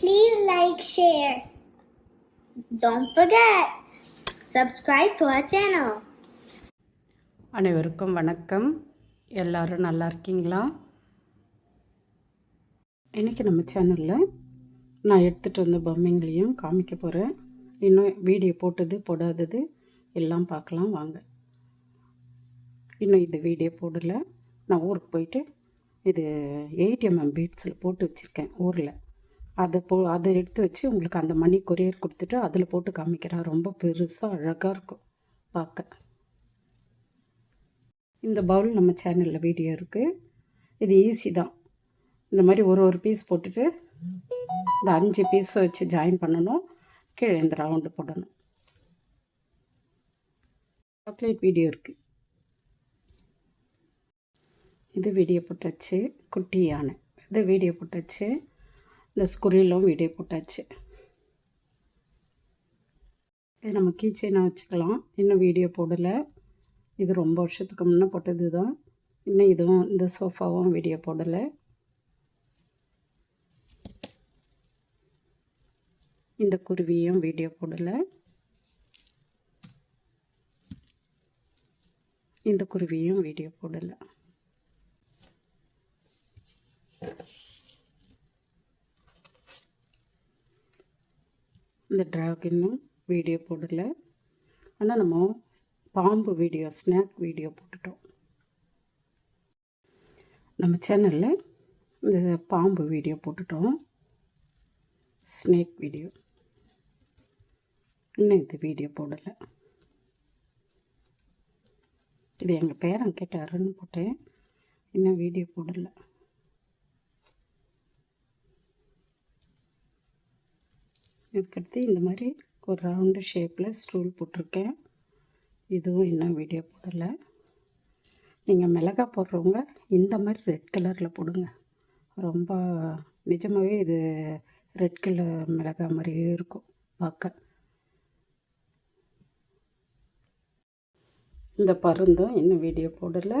Please like, share. Don't forget, subscribe to our channel. அனைவருக்கும் வணக்கம். எல்லாரும் நல்லா இருக்கீங்களா? இன்றைக்கி நம்ம சேனலில் நான் எடுத்துகிட்டு வந்த பொம்மைங்களையும் காமிக்க போகிறேன் இன்னும் வீடியோ போட்டது போடாதது எல்லாம் பார்க்கலாம் வாங்க. இன்னும் இது வீடியோ போடலை. நான் ஊருக்கு போயிட்டு இது எயிட் எம்எம் பீட்ஸில் போட்டு வச்சுருக்கேன் ஊரில். அதை போ அதை எடுத்து வச்சு உங்களுக்கு அந்த மணி கொரியர் கொடுத்துட்டு அதில் போட்டு காமிக்கிறேன். ரொம்ப பெருசாக அழகாக இருக்கும். பார்க்க. இந்த பவுல் நம்ம சேனலில் வீடியோ இருக்குது இது ஈஸி தான். இந்த மாதிரி ஒரு ஒரு பீஸ் போட்டுட்டு இந்த அஞ்சு பீஸை வச்சு ஜாயின் பண்ணணும். கீழே இந்த ரவுண்டு போடணும். சாக்லேட் வீடியோ இருக்குது இது வீடியோ போட்டாச்சு. குட்டி யானை இது வீடியோ போட்டாச்சு. இந்த ஸ்குரிலும் வீடியோ போட்டாச்சு. இது நம்ம கீச்சைனாக வச்சுக்கலாம். இன்னும் வீடியோ போடலை. இது ரொம்ப வருஷத்துக்கு முன்னே போட்டது தான் இன்னும் இதுவும் இந்த சோஃபாவும் வீடியோ போடலை. இந்த குருவியும் வீடியோ போடலை. இந்த குருவியும் வீடியோ போடலை. இந்த ட்ராகனும் வீடியோ போடலை. ஆனால் நம்ம பாம்பு வீடியோ ஸ்நாக் வீடியோ போட்டுட்டோம். நம்ம சேனலில் இந்த பாம்பு வீடியோ போட்டுட்டோம். ஸ்னேக் வீடியோ இன்னும் இது வீடியோ போடலை. இது எங்கள் பேரன் கேட்டாருன்னு போட்டேன். இன்னும் வீடியோ போடலை. இதுக்கடுத்து இந்த மாதிரி ஒரு ரவுண்டு ஷேப்பில் ஸ்டூல் போட்டிருக்கேன். இதுவும் இன்னும் வீடியோ போடலை. நீங்கள் மிளகா போடுறவங்க இந்த மாதிரி ரெட் கலரில் போடுங்க. ரொம்ப நிஜமாகவே இது ரெட் கலர் மிளகா மாதிரியே இருக்கும் பார்க்க. இந்த பருந்தும் இன்னும் வீடியோ போடலை.